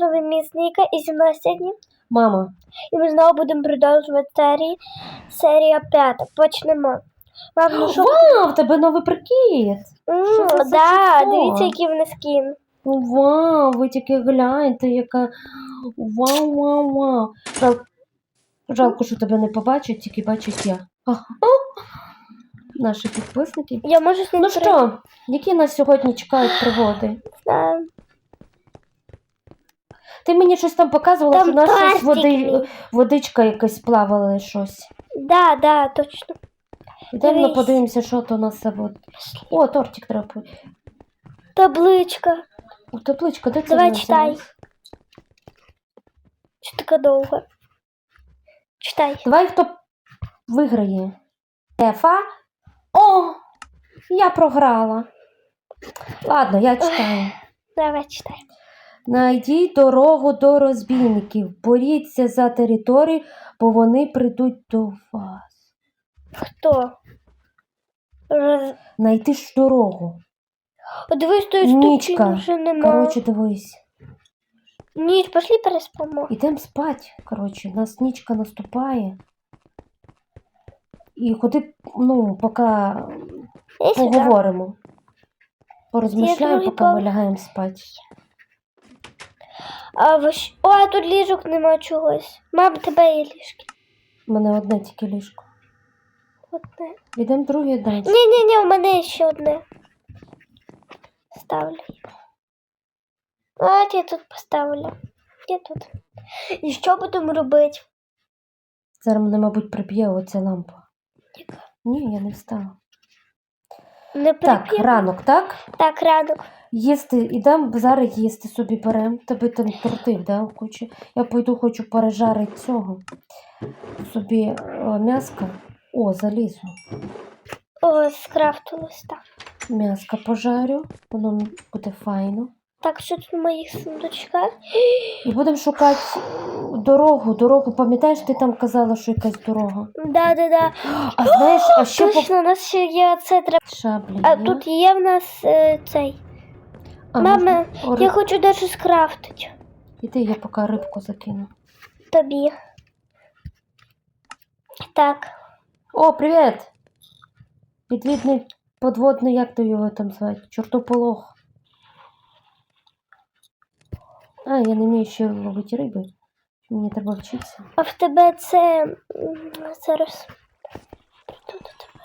Вами Місника і зі мною сьогодні. Мама, І ми знову будемо продовжувати серії. Серія п'ята. Почнемо. Мам, ну що? вау, в тебе новий прикид. Що це за да, дивіться, який в нас скін. Ну, Вау, ви тільки гляньте, яка. Вау, вау, вау. Жал... Жалко, що тебе не побачать, тільки бачить я. Ага. Наші підписники. Я можу з ним Ну що, які нас сьогодні чекають пригоди? перейти? Ти мені щось там показувала, Там що наша пластик. води... водичка якась плавала щось. Да, да, точно. Ідемо Дивись. подивимося, що то у нас за вод. О, тортик треба. по- Табличка. О, табличка, де це Давай вона читай. взялась? Що така довга? Читай. Давай хто виграє. Ефа. О! Я програла. Ладно, я читаю. Давай читай. Найдіть дорогу до розбійників. Боріться за територію, бо вони прийдуть до вас. Хто? Роз... Найти ж дорогу. Дивись, тої Нічка. вже нема. Коротше, дивись. Ніч, пошли переспимо. Ідемо спать. Коротше, у нас нічка наступає. І ходи, ну, поки Я поговоримо. Порозмишляємо, поки ми лягаємо спати. А ви. О, а тут ліжок нема чогось. Мам, тебе є ліжки. У мене одне тільки ліжко. Одне. Ідемо друге далі. Ні, ні, ні, у мене ще одне. Ставлю. От я тут поставлю. Я тут. І що будемо робити? Зараз мене, мабуть, приб'є оця лампа. Яка? Ні, я не встала. Не Так, прип'ємо? ранок, так? Так, ранок. Їсти, ідемо зараз їсти собі беремо. Тебе там тортив, да, куча. Я пойду хочу пережарити цього. Собі е, м'яска. О, залізу. О, скрафтилось так. М'яска пожарю, воно буде файно. Так, що тут в моїх сундучках? І будемо шукати дорогу. Дорогу, пам'ятаєш, ти там казала, що якась дорога. Да, да, да. А знаєш, а ще по Точно, у нас ще є це треба. шаблі. А тут є в нас е, цей. А, Мама, можна я хочу дещо скрафтити. Іди, я поки рибку закину. Тобі. Так. О, привіт! Підвідний подводний, як то його там звати? Чортополох. А, я не вмію ще ловити риби. Мені треба вчитися. А в тебе це. м, Зараз. Прийду до тебе.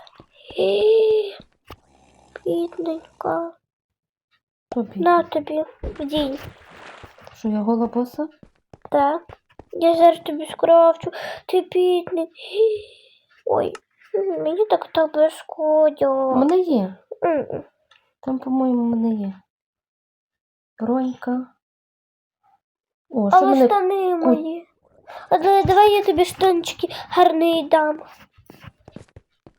Бідненька. Тобі. На тобі. Вдінь. Що я голобоса? Так. Я зараз тобі скрафчу. Ти бідний. Ой. Мені так тебе шкодя. У мене є. Там, по-моєму, у мене є. Бронька. О, що Але мене. штани мої. А давай я тобі штанчики гарний дам.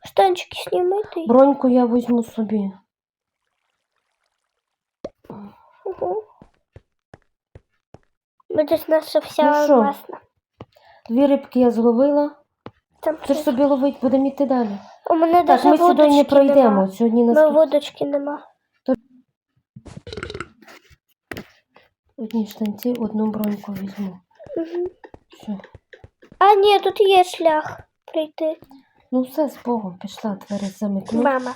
Штанчики знімити. Броньку я візьму собі. Угу. Будеш наша вся Ну що? власна. Дві рибки я зловила. Там Ти ж щось- собі ловить, будемо йти далі. У мене Так, даже ми сюди не водочки пройдемо. Нема. Сьогодні нас Ну, тут водочки нема. одні штанці, одну броньку візьму. Угу. Все. А ні, тут є шлях прийти. Ну все, з Богом пішла, двері замикну. Мама.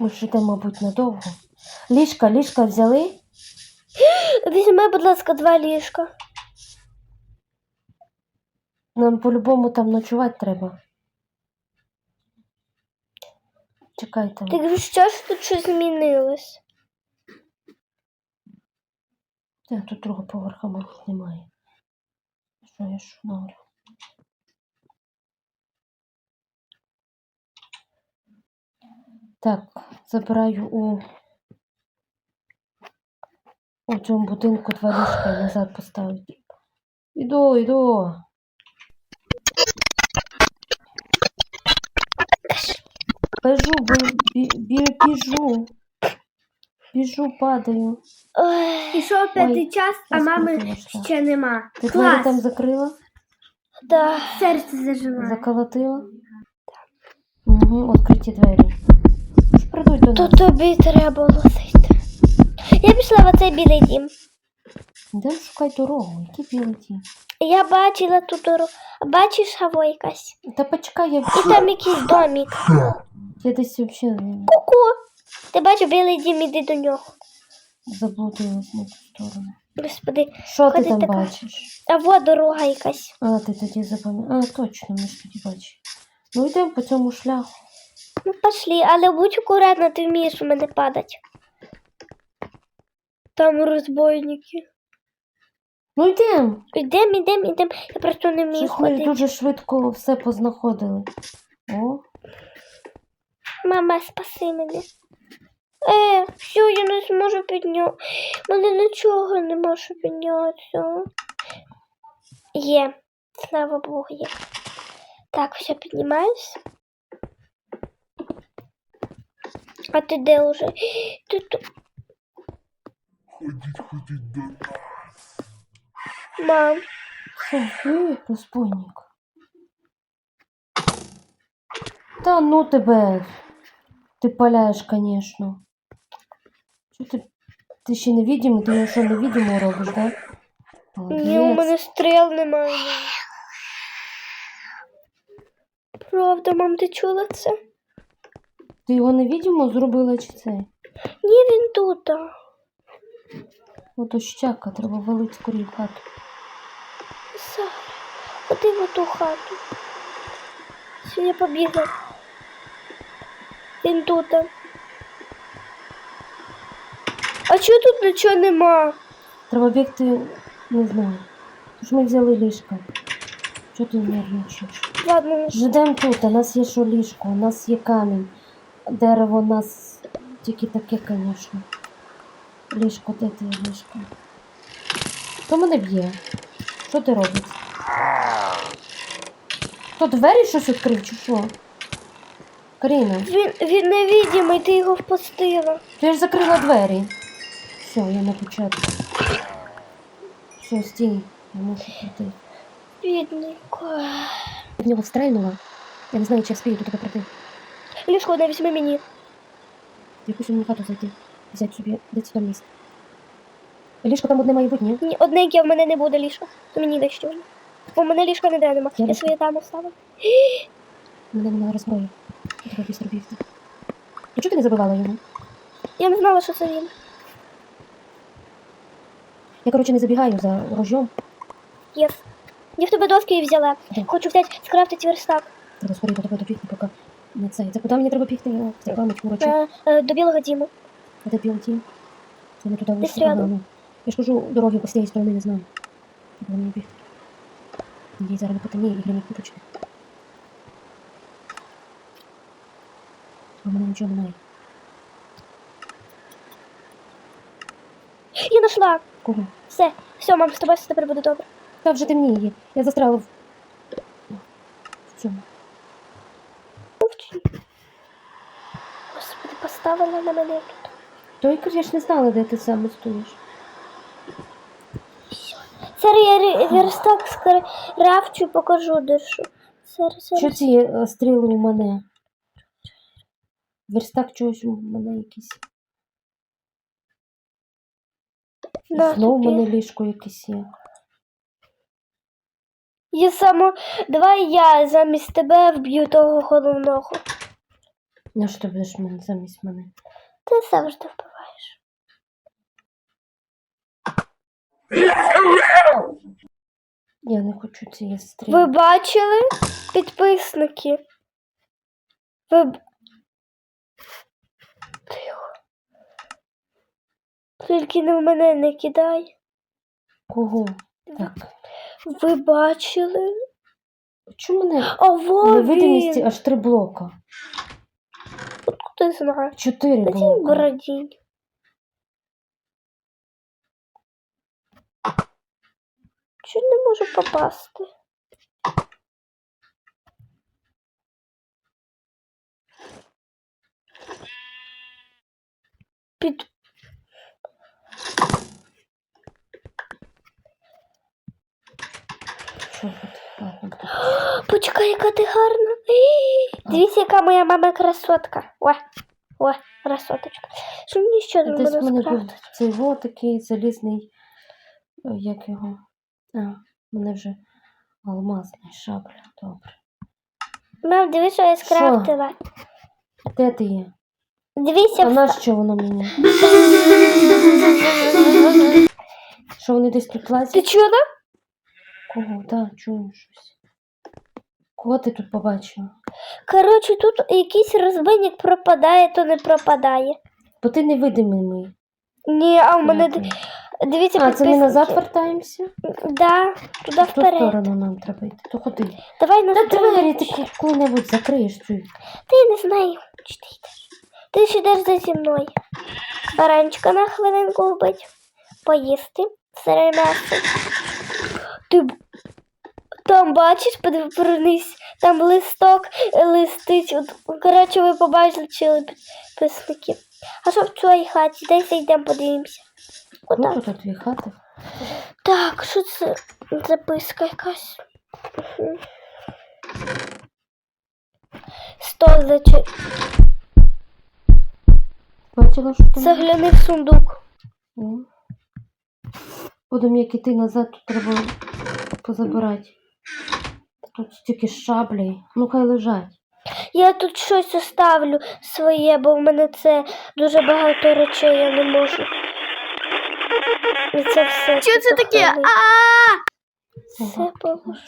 Ми ж йдемо, мабуть, надовго. Ліжка, ліжка взяли? Візьми, будь ласка, два ліжка. Нам по-любому там ночувати треба. Чекайте. Ти кажеш, що ж тут щось змінилось? Та, тут другого поверха, мабуть, немає. Що я шнурю? Так, забираю у, у цьому будинку два ліжка назад поставити. Іду, іду. Біжу, бі, бі, бі, біжу. Біжу, падаю. Ой, Пішов п'ятий час, а мами ще нема. Ти двері там закрила? да. Серце зажимає. Заколотила? Угу, відкриті двері. Прийдуть до нас. тобі треба зайти. Я пішла в оцей білий дім. Де шукай дорогу? Які білі ті? Я бачила ту дорогу. Бачиш хаво якась? Та почекай, я, І там якийсь домик. я десь взагалі Ку-ку. Ти бачиш білий дім, іди до нього. заблудилась на ту сторону. Господи, Що ти Ходи там така. бачиш? а вот дорога якась. А, ти тоді запам'ятав. А, точно, ми ж тоді бачимо. Ну йдемо по цьому шляху. Ну пошли, але будь акуратна, ти вмієш в мене падати. Там розбойники. Ну йдемо. Йдем, ідем, ідем. Я просто не вмію Щось ми ходити. дуже швидко все познаходили. О, Мама, спаси мене. Е, все, я не зможу підняти. Мене нічого не можу піднятися. Є. Слава Богу, є. Так, все, піднімаюсь. А ти де уже? Ти тут. Ходіть, ходіть до нас. Мам, що, ти, розбойник? Та ну тебе. Ти паляєш, звісно. Що ти? Ти ще невидимий, ти що невидимо робиш, да? ні, у мене стріл немає. Правда, мам, ти чула це? Ти його невидимо зробила чи це? Ні, він тут. Ото щака, треба валити скорі в хату. Зараз. Ходи в ту хату. Я побігла. Він тут. А чого тут нічого нема? Треба бігти, не знаю. Тож ми взяли ліжка. Чого ти нервничаєш? Ладно, Ждемо тут, у нас є що ліжко, у нас є камінь. Дерево у нас тільки таке, звісно. Ліжко, де ти ліжко? Хто мене б'є? Що ти робиш? Хто двері щось відкрив чи що? Каріна, він, він невидимий, ти його впустила. ти ж закрила двері. Все, я на початку. Все, стій, я мушу прийти. Бідненько. В нього стрельнула. Я не знаю, чи я спію до тебе прийти. Ліжко не візьми мені. Якусь мені хату зайти. Взяти собі десь там місце. Ліжко там одне має бути, ні? Ні, одненьке в мене не буде ліжка. То мені що. Бо в мене ліжка ніде нема. Я Я своє там оставила. Мене вона розброїв. Я тебе бістро бігти. І чого ти не забивала його? Я не знала, що це він. Я, коротше, не забігаю за рожом. Єс. Я в тебе доски взяла. Де? Хочу взяти скрафтити верстак. Треба скоріше до тебе добігти, поки не це. Це куди мені треба бігти? Треба мить курочок. Е, е, до білого діму. А де білий тім? Це не туди Десь вийшло. рядом. Ну. Я ж кажу, дороги по цієї сторони не знаю. Треба мені бігти. Надій, зараз не потемніє і не почне. У мене нічого немає. Я знайшла. Кого? Все, все, мам, з тобою все тепер буде добре. Та вже темніє. Я застряла в... в цьому. Господи, поставила на мене тут. То і я ж не знала, де ти саме стоїш. Зараз я верстак скрафчу, покажу дещо. Зараз, Що ці е, стріли у мене? Верстак чогось у мене якийсь. Знову у мене ліжко якесь є. Я само... Давай я замість тебе вб'ю того головного. На що ти будеш мене замість мене? Ти завжди вбиваєш. Я не хочу цієї стріли. Ви бачили, підписники? Ви... Тихо. Тільки не в мене не кидай. Кого? Так. Ви бачили? Чому мене А во невидимість він. аж три блока? Ти знаєш. Чотири цій блока. бороді. Чуть не можу попасти. Під... Що тут? Ладно, буде. Почекай, яка ти гарна. Дивіться, яка моя мама красотка. Ой. О, красоточка. Що мені ще Десь треба в мене був цей такий залізний, е, як його. А, мене вже алмазний шабля. Добре. Мам, дивись, що я скрафтила. Де ти є? Дивися, А в на що воно мені? Що вони десь тут Ти чула? Кого? Так, чую щось. Кого ти тут побачила? Коротше, тут якийсь розбийник пропадає, то не пропадає. Бо ти невидимий мій. Ні, а в мене дивіться, А, це ми назад вертаємося? Да, туди В ту вперед. сторону нам треба йти. То ходи. Давай на Та двері ти коли-небудь закриєш цю. Ти не знаю, чи ти йдеш. Ти ж йдеш за зі мною. Баранчика на хвилинку вбить, поїсти, сире м'ясо. Ти б- там бачиш, повернись, там листок е, листить. От, коротше, ви побачили підписники. А що в цій хаті? Десь йдемо подивимося. Круто тут дві хати. Так, що це? Записка якась. Мгм. Стол зачи. Бачила, що там? Загляни в сундук. Будемо як іти назад, тут треба позабирати. Тут стільки шаблі. Ну хай лежать. Я тут щось оставлю своє, бо в мене це дуже багато речей, я не можу. І це все. Що це таке? А! Все положу.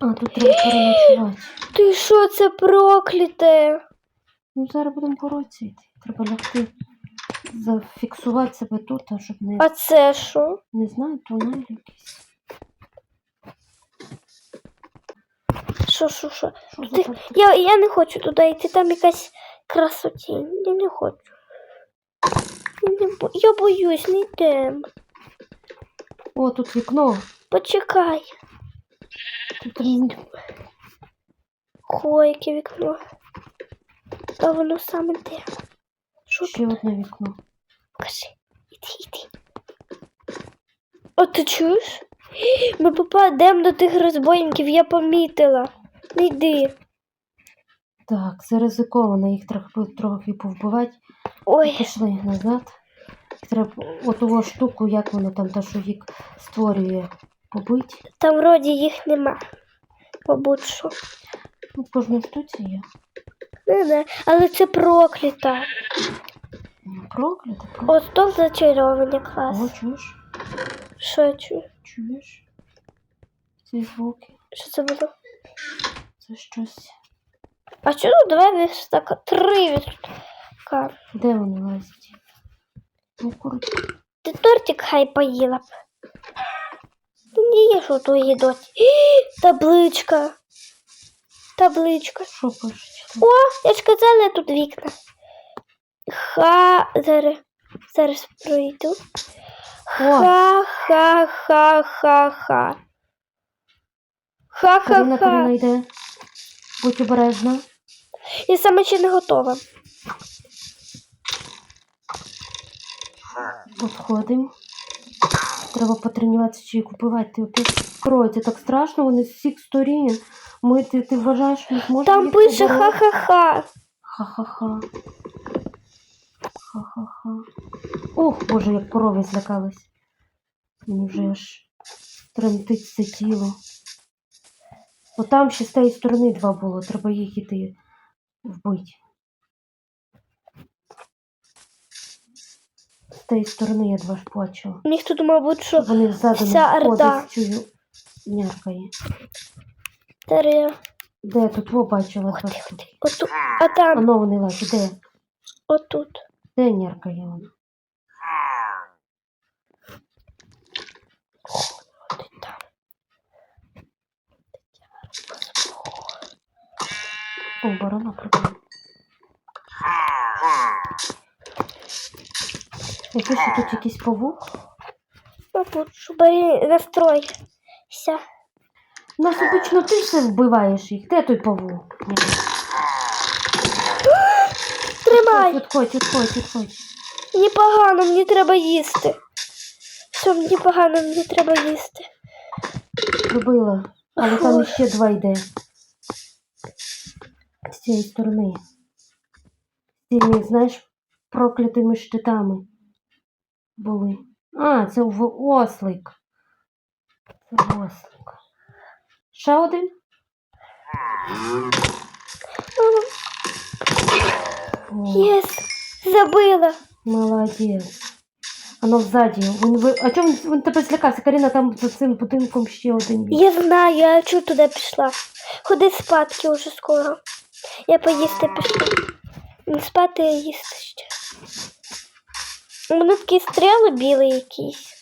А, тут треба переночувати. Ти що це прокляте? Ну зараз будемо боротися йти. Треба лягти. Зафіксувати себе тут, а щоб не, А це що? не знаю, тунель якийсь. Що, що, що? Що за Ти, тут? я, я не хочу туди йти, там якась красотінь. Я не хочу. Я, не бо... я боюсь, не йдемо. О, тут вікно. Почекай. Тут Ой, яке вікно. А воно саме де? Що ще одне вікно. Покажи. Іди, іди. О, ти чуєш? Ми попадемо до тих розбойників, я помітила. Не йди. Так, це ризиковано, їх трохи, трохи повбивати. Ой, Пішли назад. Треба отого штуку, як воно там, та що їх створює, побить. там вроді їх нема. Мабуть, що. Ну, в кожній штуці є. Не знаю. Але це проклята. Ну, Проклято, проклято. От то зачарований клас. О, чуєш? Що я чую? Чуєш? Ці звуки. Що це було? Це щось. А чого два вістака? Три вістака. Де вони лазять? Ну. Ти тортик хай поїла б. Не їш у ту їдоть. Табличка. Табличка. Що пишуть? О, я ж казала тут вікна. Ха. Зараз. Зараз пройду. Ха-ха-ха-ха-ха. Ха-ха-ха. йде. Будь обережна. Я саме ще не готова. Підходимо. Треба потренуватися чи їх убивати. Крой, це так страшно, вони з всіх сторін. Ми, ти, ти вважаєш, що ми зможемо Там їх пише побороти? ха-ха-ха. Ха-ха-ха. Ха-ха-ха. Ох, боже, як корови злякались. Мені вже аж тремтить все тіло. Бо там ще з тієї сторони два було, треба їх іти вбити. З тієї сторони я два ж бачила. У них тут, мабуть, що вони ззаду вся орда. цю няркає. таре. Де тут во бачила два штуки. Отут. А там, ну вони лазять, де? отут. Ти там. О, барана прибула. Якийсь тут якийсь павук. Мабуть, що бери У нас обично ти все вбиваєш їх. Де той павук? Ні. Тримай. Відходь, відходь, відходь. Мені погано, мені треба їсти. Все, мені погано, мені треба їсти. Пробила. Але там ще два йде. З цієї сторони. З цими, знаєш, проклятими щитами були. А, це в ослик. Це ослик. Ще один? О, Єс, забила. молодець. Воно ззаді. Він, ви... А чому він, він тебе злякався? Каріна там за цим будинком ще один є. Я знаю, я чого туди пішла. Ходи спадки уже скоро. Я поїсти пішла. Не спати, а їсти ще. У мене такі стріли білі якісь.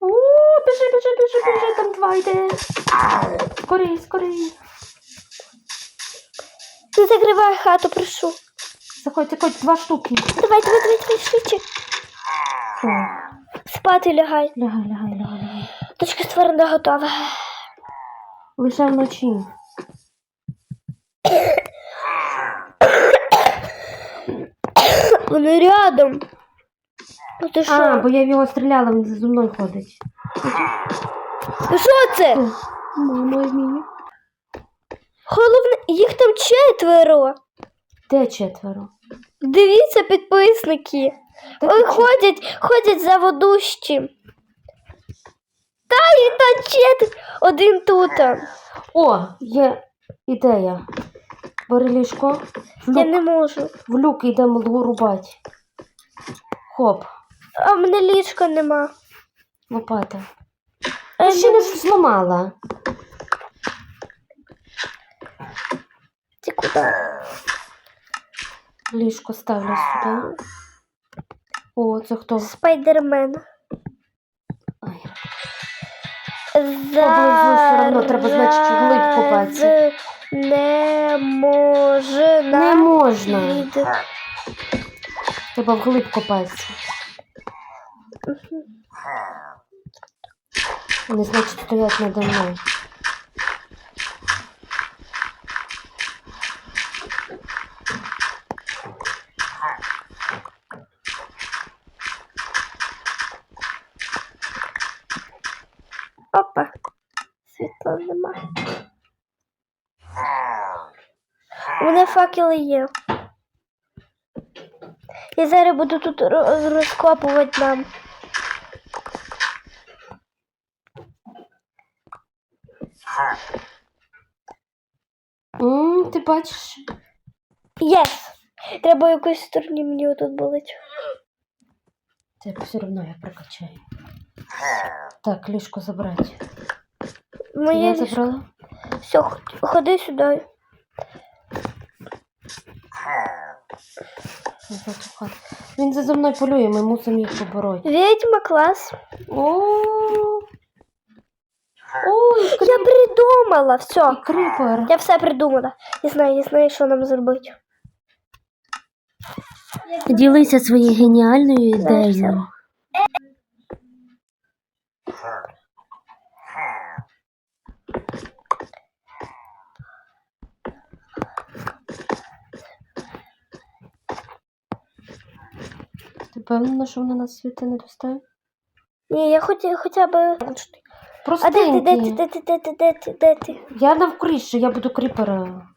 О, біжи, біжи, біжи, біжи, там два йде. Скорей, скорей. Не закривай хату, прошу. Заходь, заходь, два штуки. Давай, давай, давай, давай, швидше. Спати лягай. лягай, лягай, лягай, лягай. Дочка створена готова. Лише вночі. Вони рядом. Ну ти А, що? бо я в його стріляла, він за мною ходить. Ну що це? Мамо мій. Головне, їх там четверо. Де четверо? Дивіться, підписники. Та Ой, ходять, ходять за водущим. Та і та чет один тут. О, є ідея. Бери ліжко. Я не можу. в люк йдемо рубати. Хоп, А в мене ліжка нема. лопата. Ти ще не зламала. Ти куди? Ліжко ставлю сюди. О, це хто? Спайдермен. Ай, Зараз равно треба, значить, вглиб копатися. Не можна. Не можна. від- Треба вглиб копатися. Вони, значить, стоять надо мною. Світла немає. У мене факели є. Я зараз буду тут ро- розкопувати нам. М, ти бачиш? Єс! Треба якоюсь стороні мені отут болить. Це все одно я прокачаю. Так, ліжко забрати. Моє я ліжко. забрала. Все, ходи сюди. Він за мною полює, ми мусимо їх побороти. Відьма клас. О! Ой, Я придумала, все. крипер. Я все придумала. Я знаю, я знаю, що нам зробити. Ділися своєю геніальною ідеєю. Впевнена, що вона нас світи не достає? Ні, я хоч, хоча б. А де ти, де ти, Простенькі. де ти, де ти, де ти, де ти? Я навкріше, я буду кріпера.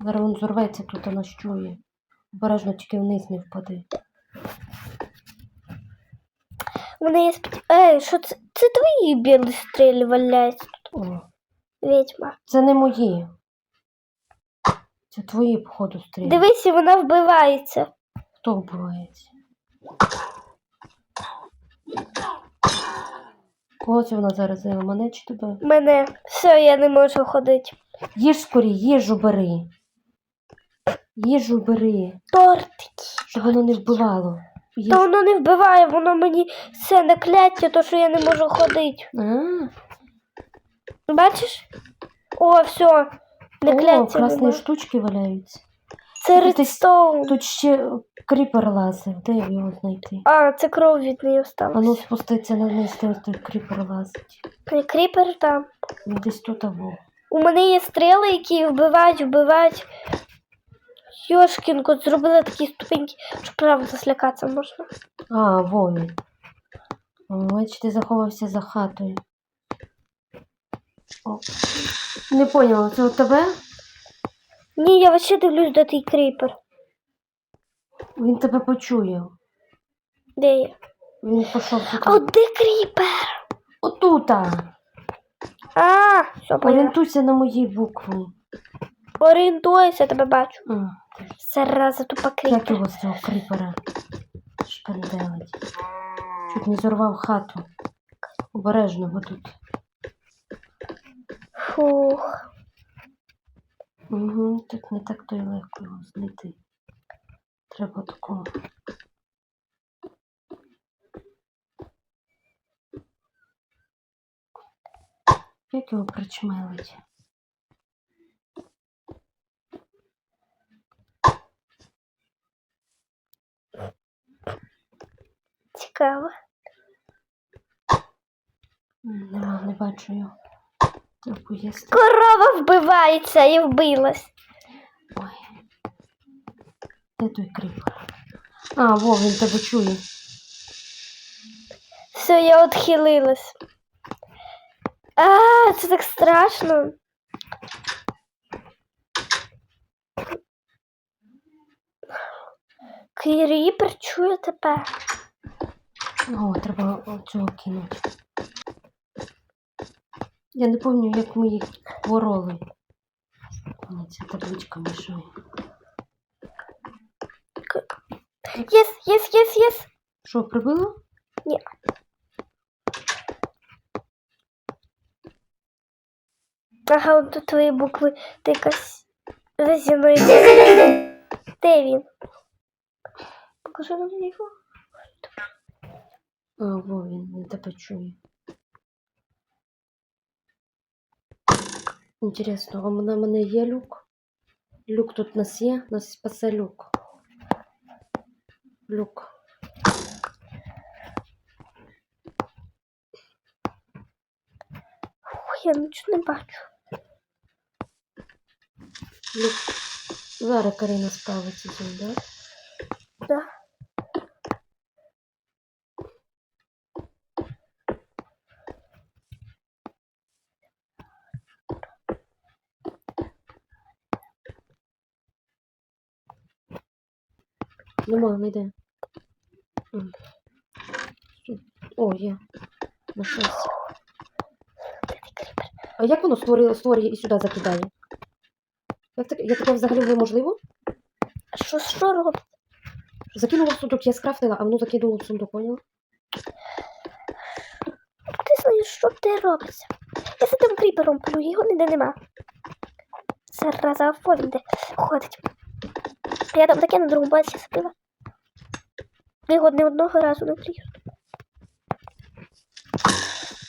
Зараз він зорветься, тут вона чує. Обережно тільки вниз не впади. У мене є спеці... Ей, що це? Це твої білі стрілі валяються тут, О, відьма. це не мої. Це твої, походу, стріли. Дивись, вона вбивається. Хто вбивається? Кого це вона зараз взяла? Мене чи тебе? Мене. Все, я не можу ходити. Їж скорі, їжу бери. Їжу бери, Тортики. щоб воно не вбивало. Їж... Та воно не вбиває, воно мені все накляття, то що я не можу ходити. А, Бачиш? О, все. о, Накляття. красні нема. штучки валяються. Це редстоун. Тут ще кріпер лазив, де його знайти? А, це кров від неї А ну спуститься на низ, де той кріпер лазить. Кріпер там. Він десь тут або. У мене є стріли, які вбивають, вбивають. Йошкінку, зробила такі ступеньки, що правда злякатися можна. А, во він. Ти заховався за хатою. О. Не поняла, це у тебе? Ні, я вообще дивлюсь, де той кріпер. Він тебе почує. Де я? Він пішов. А от де кріпер? Отута. А, все, понятно. Орієнтуйся на мої букви. Орієнтуйся, тебе бачу. А, ти Зараза тупа Як кріпер. його з цього кріпера шпенделить. Чуть не зорвав хату. Обережно бо тут. Фух. Угу, тут не так то й легко його знайти. Треба такого. Як його причмелить? Цікаво. Нема, не бачу його. Корова вбивається і вбилась. Ой. Де той кріпер? А, во, він тебе чує. Все, я отхилилась. А, це так страшно. Кріпер чує тебе. О, треба цього кинути. Я не пам'ятаю, як ми їх бороли. Мені ця табличка мішає. Єс, єс, єс, єс. Що, прибило? Ага, от тут твої букви. Ти якась за зіною. Де він? Покажи нам його. А, во, він не тебе чує. Інтересно, а на мене є люк? Люк тут у нас є? Нас спасе люк. Люк. Ой, я нічого не бачу. Люк. Зараз Карина справиться з ним, да? Да. Нема, не йде. О, є. На щастя. Де ти кріпер? А як воно створює, створює і сюди закидає? Як таке, як таке взагалі можливо? А що, що робить? Закинула в сундук, я скрафтила, а воно закинуло в сундук, поняла? Ти знаєш, що де робиться? Я за тим кріпером плю, його ніде нема. Зараза, а фон де ходить. Я там таке на другому баці спила. Я його не одного разу не плюю.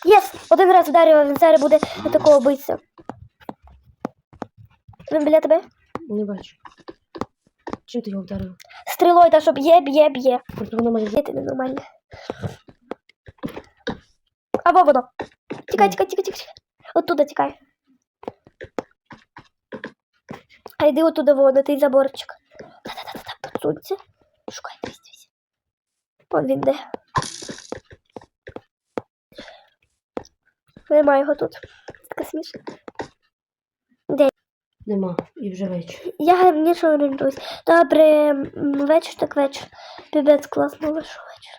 Єс! Один раз вдарила, він зараз буде на такого битися. Він біля тебе? Не бачу. Чим ти його вдарила? Стрілою, та що б'є, б'є, б'є. Тобто воно має Є ти ненормальне. Або воно. Тікай, тікай, тікай, тікай. Оттуда тікай. А йди оттуда вон, на той заборчик. Та-та-та-та, подсунься. Шукай, дивись, дивись. Вон він де. Нема його тут. Така смішна. Нема. І вже вечір. Я нічого не орієнтуюсь. Добре, вечір так вечір. Пібець класно вийшов вечір.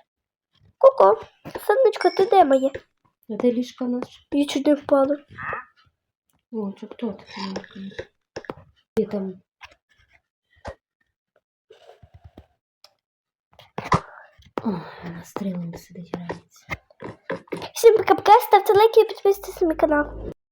Ку-ку, сонечко, ти де моє? А де ліжка наш? Я чуть не впала. О, це хто такий? Є там. Стрілами сидить грається. Всім пока-пока, ставте лайки і підписуйтесь на мій канал.